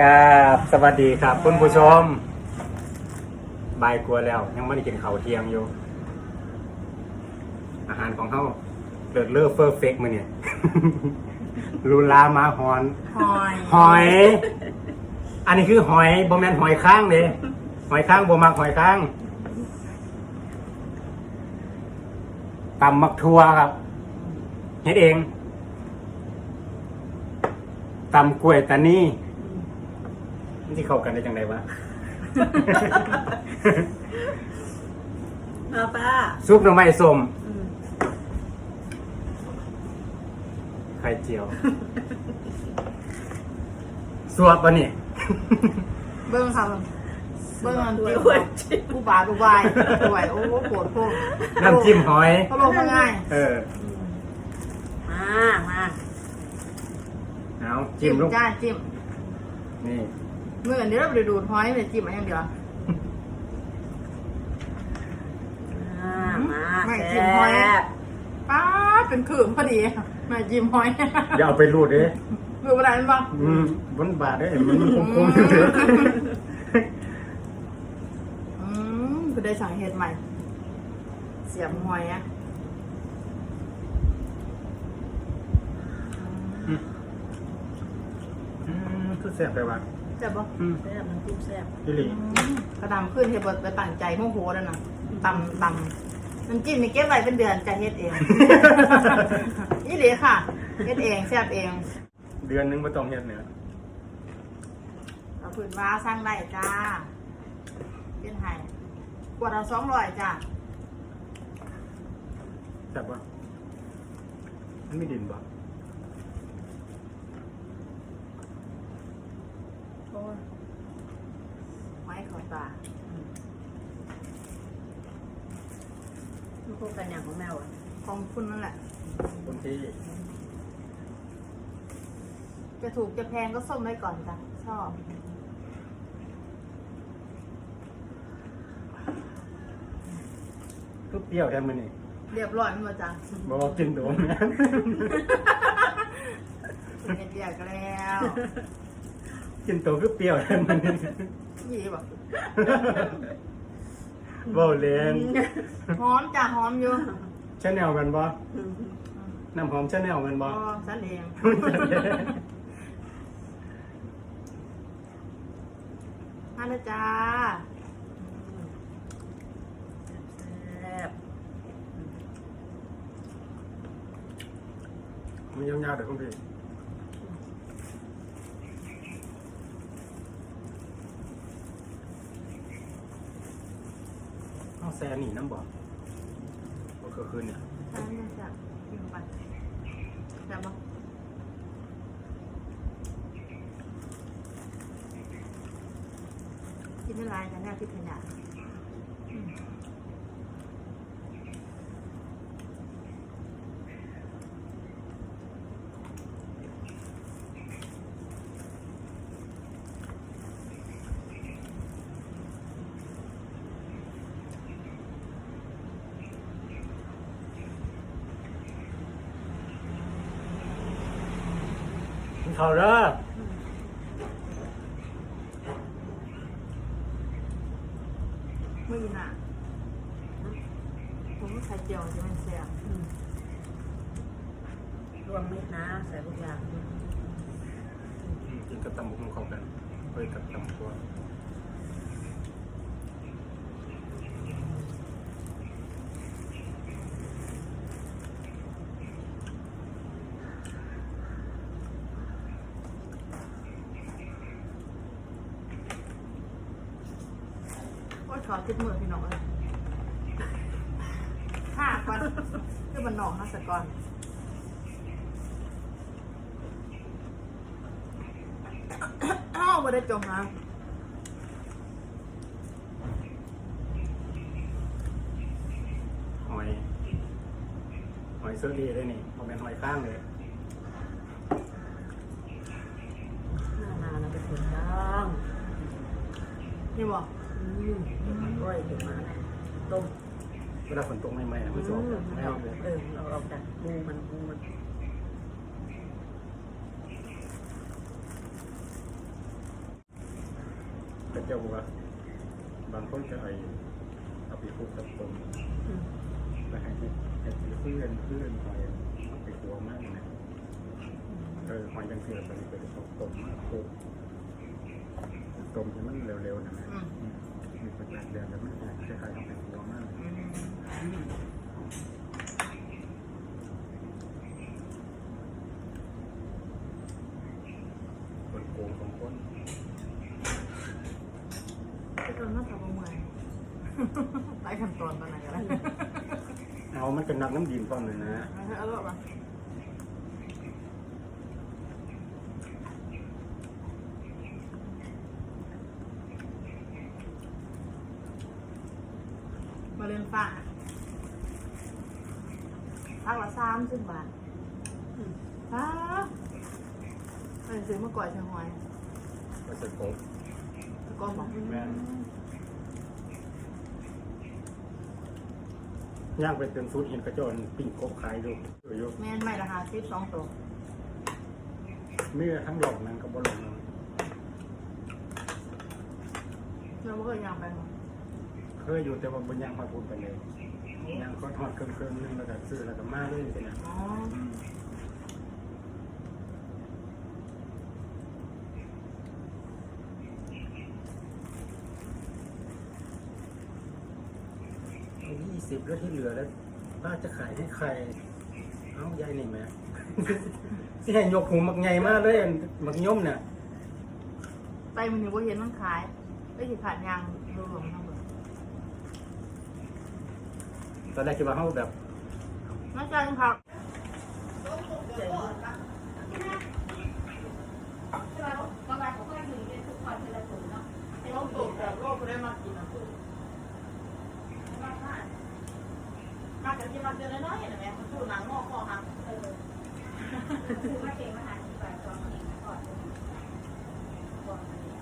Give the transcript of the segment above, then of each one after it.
ครับสวัสดีครับ คุณผู้ชมบ่ายกลัวาแล้ว ยังไม่ได้กินข้าวเที่ยงอยู่ อาหารของเขาเลิศเลิศเฟอร์เฟกมาเนี่ยลูลามาฮอน หอย หอย อันนี้คือหอยบแมนหอยข้างเลยหอยข้างบมักหอยข้างตำมักทัวครับเฮ็ดเองตำกล้วยตานี่ มันที่เข้ากันได้จังไดวะเอาป้าซุปหน่อไม้ส้มอืมไข่เจียวสวบปะเนี่ยเบิ้งค่ะเบิ้งมันด้ด้ววยยผู้บาผู้บายด้วยโอ้โหโหดโคตรน้ำจิ้มหอย เขาลงมาง่ายเออ มามาเอาจิ้มลูก จ้าจิ้มนี่ เมื่ออันนี้เราไปดูดหอยเลยจิ้มอันอย่างเดียวมามาไม่กิแซ่นหอยบป้าดเป็นขืมพอดีมาจิ้มหอยอย่าเอาไปรูดเด้มืออะไรมันบ้างอืมบนบาดเด้มันมันคมๆอยู่เด้ออืมคือได้สั่งเห็ดใหม่ เสียบหอยอะอืมอืมคือแซ่บไปว่ะ เจ็บปะอืมแซ่บน้ำจิ้มแซ่บพี่หลีกระดำขึ้นเห็ดบดไปตั้งใจโมโหแล้วนะตำตำน้ำจิ้มนี่เก็บไว้เป็นเดือนจะเฮ็ดเอง นี่เลยค่ะเฮ็ดเองแซ่บเองเดือนหนึงบ่ต้องเฮ็ดเนื้อเราผืนว้าสร้างได้จ้าเป็นไห้กว่าเราสองร้อยจ้าแซ่บป่ะมันมีดินบ่โอ้ย ไม้เขอตาลูกคู่กันอย่างของแมวอะของคุณนั่นแหละคนที่จะถูกจะแพงก็ส้มไว้ก่อนจ้ะชอบคือเปรี้ยวแท้มื้อนี้เรียบร้อยมาจ้ะบ่ว่ากินโดนนะเฮ็ดเรียกแล้ว กินตัวคือเปรี้ยวแท้มื้อนี้ยี่บอก บ่เล่นหอมจ้ะหอมอยู่ชาแนลกันบ่น้ำหอมชาแนลกันบ่อ๋อฉันเองมาแล้วจ้าแซ่บมันยาวๆเดี๋ยวคุณพี่ เอาแซนนี่น้ำบ่บ่คือคืนเนี่ยฉันจะกินไปจับบ่กินไม่ลายกันแน่พิษขยะ กินข้าวเด้อไม่กินอะผมไม่ใส่เจียวจะมันเสียบอืมรวมมิตรนะใส่ทุกอย่างกินกับตำบุกเข้ากันเฮ้ยกับตำตัว อตติดมือพี่น้องเลยห้าก่อนคือมันหนองห้าสก่อนอ้าวไม่ได้จมนะหอย หอยเซอรี่ได้นี่เอาเป็นหอยข้างเลยหน้านาเราไปถึงจ้างนี่บอกอืม ก้อยถึงมานี่ยต้มเวลาฝนตกใหม่ๆนะมันจะออกแบบไม่เอาเลยเออเราเอาจากมูมันมูมันก็จะว่าบางคนจะไอเอาไปคลุกกับต้มแล้วให้ให้เพื่อนเพื่อนหอยเอาไปหัวมากนะเออหอยยังเสือตอนนี้ก็จะต้องต้มมากคลุกต้มให้มันเร็วๆนะนะอืมอื มีประจักษ์เดือนแล้วมันจะคล้ายๆเอาไปหัวมากคนโกงของคนไปโดนมาสับเมื่อยไปขั้นตอนตอนไหนกันแล้วเอามันก็นักน้ำดินป้อมเลยนะ เอาลูกมามาเรียนฝ้าพักละ สามสิบบาทอืมฮะไปซื้อมาก่อนเชียงหอยก็จะโกงตะโกอนบอกแม่นย่างไปเต็มฟูดเห็นกระโจนปิ้งกบขายอยู่อยู่แม่นไม่ราคาสิบสองตัวเมื่อทั้งหลอกนั้นก็บ่หลงนั้นเราไม่เคยยางไปหรอกเคยอยู่แต่ว่าบนย่างพาพูดไปเลย ย่างก็ทอดเครื่องๆนึงแล้วก็ซื้อแล้วก็มาเลยสินะอ๋อยี่สิบแล้วที่เหลือแล้วป้าจะขายให้ใคร เอ้ายายนี่แม่สิให้ยกหูมักใหญ่มากเลยอันมักย่อมเนี่ยไปมันอยู่ว่าเห็นมันขายได้สิขาดยางดูหลงทั้งหมด ตอนแรกคิดว่าเขาแบบน่าจะยังพักโลกตกแบบโลกได้มากินนะมาจากที่มาเจอน้อยๆเห็นไหมมันพูดหนังงอกคอหักเออคือมาเก่งมาหาที่ฝ่ายตัวเองก่อนบอกมาเลย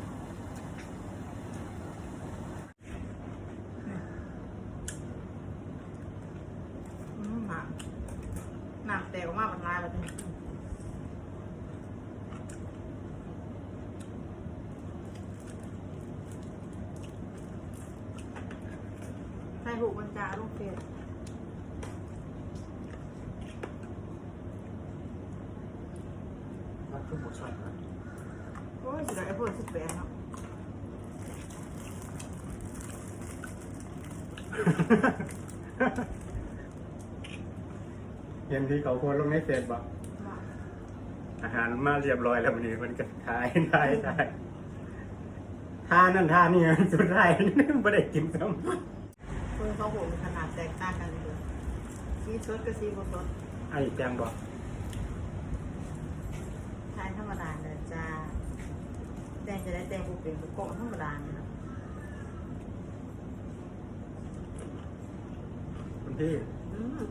อืมหนักห นักแต่ก็มากกว่าลายแบบนี้ใส่หูกัญจาลูกเฟสมันคือบุชอบนะโอ้ยสิได้ไอ้พวกสิบแปดเนาะเห็นที่เขาโพสต์ลงในเฟซบอกว่าอาหารมาเรียบร้อยแล้ววันนี้มันก็ทายทายทายท่านั่นท่านี่สุดท้ายไม่ได้กินซ้เพื่อนเขาโหมีขนาดแตกต่างกันเลยซีสดกับซีบสดำไอ้แจงบอกใช้ธรรมดาเลยจ้าแตงจะได้แตงบุกเป็นบุกโกะธรรมดาเนี่ยนะคุณพี่ อืม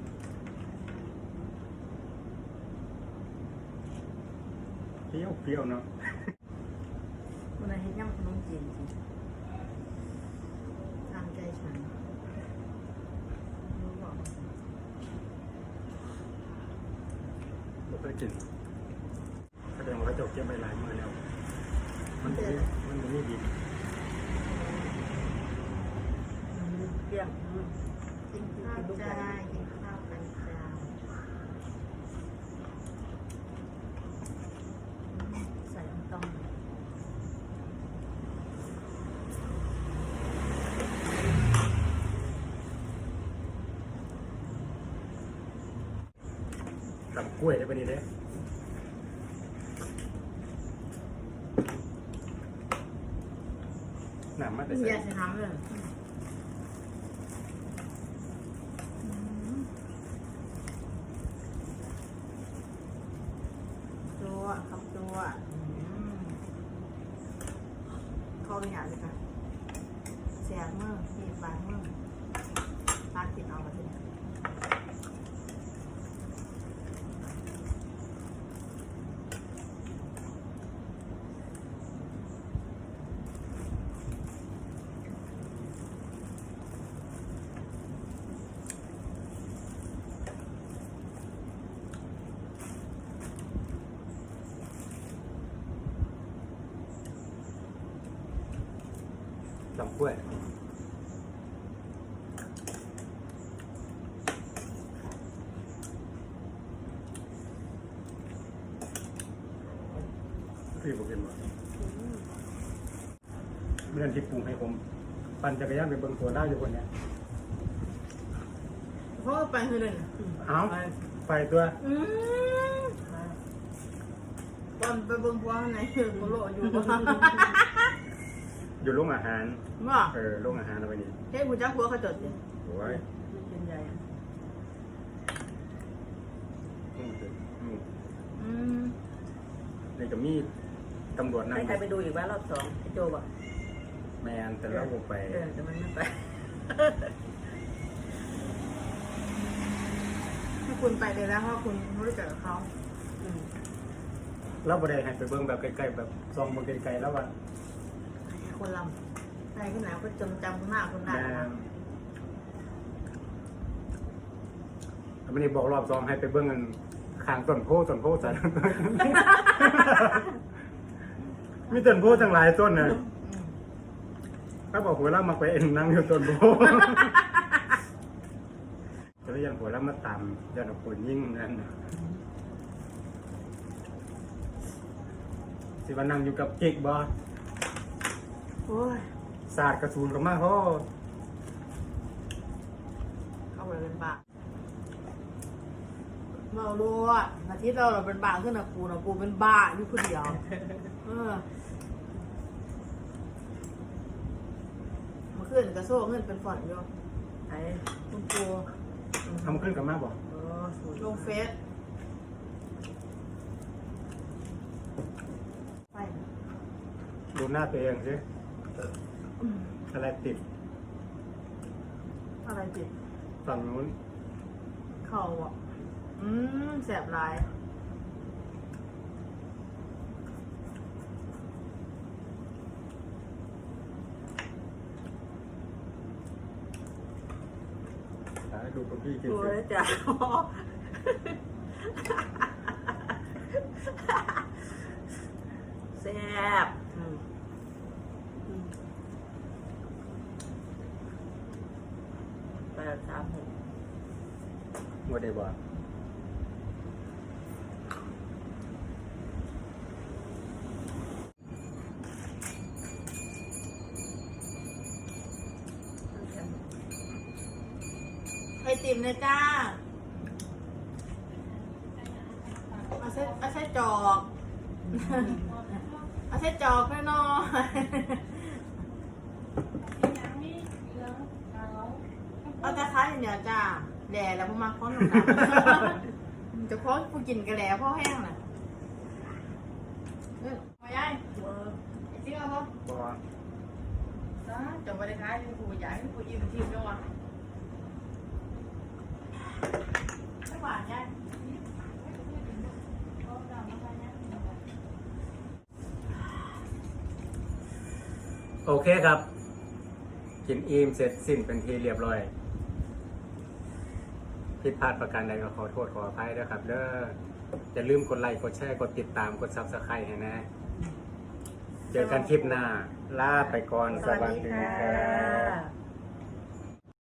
เปรี้ยวเปรี้ยวเนาะวันนี้นเห็นย่ำขนมจีนสิตามใจฉันรู้บอกไม่เคยกินแสดงว่าเขาจะเก็บไปหลายมือแล้ว มันไม่มันไม่ดีเปรี้ยงอืมกินข้าวจ้ากินข้าวกันจ้าอืมใส่น้ำต้ม กับกล้วยได้ปะนี่เด้หนามมาแต่อใส่ย่าจะเลยตัวคำตัวเข้าไปหาเลยค่ะเสียเมื่อมีบางเมื่อทานกินเอาไปเลย ตำกล้วยพี่บอกเป็นว่าเรื่องที่ปรุงให้ผม ปั่นจักรยานไปเบิ่งตัวได้อยู่คนเนี้ยเพราะว่าไปคือหนึ่งเอาไปตัวอืมตอนไปเบิ่งพวงไหนคือโมโลอยู่บ่ อยู่โรงอาหารว่าเออโรงอาหารเอาไว้นี่เฮ้ยผู้จักหัวเขาจดสิโอ้ยเป็นใหญ่อืมอืมอืมนี่ก็มีตำรวจนั่งให้ใครไปดูอีกว่ารอบสองไอ้โจบอกแมนแต่เราบ่ไป เออแต่มันไม่ไป ถ้าคุณไปเลยแล้วเพราะคุณรู้จักกับเขาอืมเราบ่ได้ให้ไปเบิ่งแบบไกลๆแบบซองเบิ่งไกลๆแล้วว่า คนลำไปที่ไหนก็จำจำหน้าคนได้แม่นะไม่ได้บอกรอบซองให้ไปเบิ่งกันข้างต้นโพต้นโพสัน มีต้นโพทั้งหลายต้นน่ะอืมถ้าบอกหัวเรามาไปเองนั่งอยู่ต้นโพ จะได้ยังหัวเรามาตามยันเอาปืนยิงนั่นน่ะสิว่านั่งอยู่กับเก๊กบ่โอ้ ยศาสตร์กระสุนก็มาโหเข้าไปเป็นบ้าเรารู้อะอาทิตย์เราเราเป็นบ้าขึ้นนะกูนะกูเป็นบ้าอยู่คนเดียวเออเมื่อคืนกระโซ่เงินเป็นฝอนอยู่ไอ้คุณปูทำขึ้นกับมาบ่โอ้สูตรลงเฟซไปดูหน้าตัวเองสิ อะไรติดอะไรจิตฝั่งนู้นเข่าอะ อืมแสบหลายอ่าดูกับพี่กินตัวสิแล้วจ้ะแซ่บอืมอืม แปดสามหกบ่ได้บ่ไอติมเลยจ้าเอาเส้เอาเส้จอกเอาเส้จอกแน่นอน เอาแต่ค้าอย่างเดียวจ้าแหล่แล้วพอมาค้อนหนุ่มๆจะค้อนกูกินกันแล้วพ่อแห้งน่ะเออมายายเออไอ้จริงเอาปะบ่จ้าจะไม่ได้ค้ายกูอยากให้กูอิ่มทิพย์ด้วยวะไม่หวานยายโอเคครับ กินอิ่มเสร็จสิ้นเป็นทีเรียบร้อย ผิดพลาดประการใดก็ขอโทษขออภัยด้วยครับเด้ออย่าลืมกดไลค์กดแชร์กดติดตามกดซับสไครต์ให้นะ เจอกันคลิปหน้าลาไปก่อนสวัสดีค่ะ